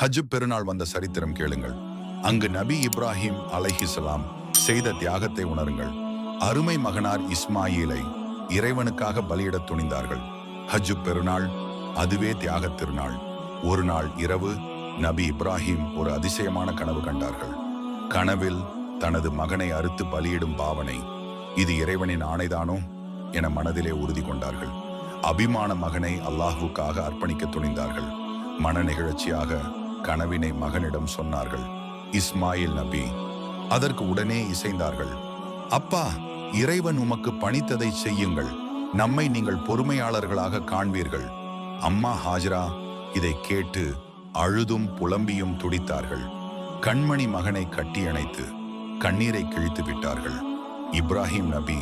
ஹஜ் பெருநாள் வந்த சரித்திரம் கேளுங்கள். அங்கு நபி இப்ராஹிம் அலைஹிஸ்ஸலாம் செய்த தியாகத்தை உணருங்கள். அருமை மகனார் இஸ்மாயிலை இறைவனுக்காக பலியிடத் துணிந்தார்கள். ஹஜ் பெருநாள் அதுவே தியாகத் திருநாள். ஒரு நாள் இரவு நபி இப்ராஹிம் ஒரு அதிசயமான கனவு கண்டார்கள். கனவில் தனது மகனை அறுத்து பலியிடும் பாவனை இது இறைவனின் ஆணைதானோ என மனதிலே உறுதி கொண்டார்கள். அபிமான மகனை அல்லாஹுக்காக அர்ப்பணிக்க துணிந்தார்கள். மன நிகழ்ச்சியாக கனவினை மகனிடம் சொன்னார்கள். இஸ்மாயில் நபி அதற்கு உடனே இசைந்தார்கள். அப்பா இறைவன் உமக்கு பணித்ததை செய்யுங்கள். நம்மை நீங்கள் பொறுமையாளர்களாக காண்பீர்கள். அம்மா ஹாஜரா இதை கேட்டு அழுதும் புலம்பியும் துடித்தார்கள். கண்மணி மகனை கட்டியணைத்து கண்ணீரை கிழித்து விட்டார்கள். இப்ராஹிம் நபி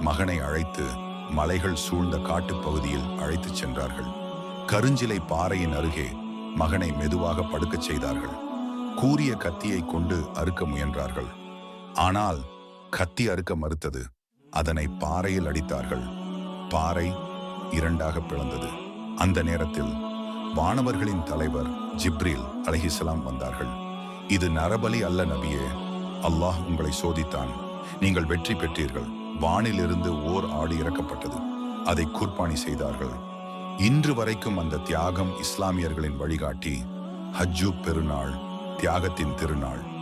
மகனை அழைத்து மலைகள் சூழ்ந்த காட்டுப் பகுதியில் அழைத்துச் சென்றார்கள். கருஞ்சிலை பாறையின் அருகே மகனை மெதுவாக படுக்கச் செய்தார்கள். கூறிய கத்தியை கொண்டு அறுக்க முயன்றார்கள். ஆனால் கத்தி அறுக்க மறுத்தது. அதனை பாறையில் அடித்தார்கள். பாறை இரண்டாக பிளந்தது. அந்த நேரத்தில் வானவர்களின் தலைவர் ஜிப்ரில் அலஹிஸ்லாம் வந்தார்கள். இது நரபலி அல்ல நபியே. அல்லாஹ் உங்களை சோதித்தான். நீங்கள் வெற்றி பெற்றீர்கள். வானிலிருந்து ஓர் ஆடு இறக்கப்பட்டது. அதை குர்பானி செய்தார்கள். இன்று வரைக்கும் அந்த தியாகம் இஸ்லாமியர்களின் வழிகாட்டி ஹஜ்ஜு பெருநாள் தியாகத்தின் திருநாள்.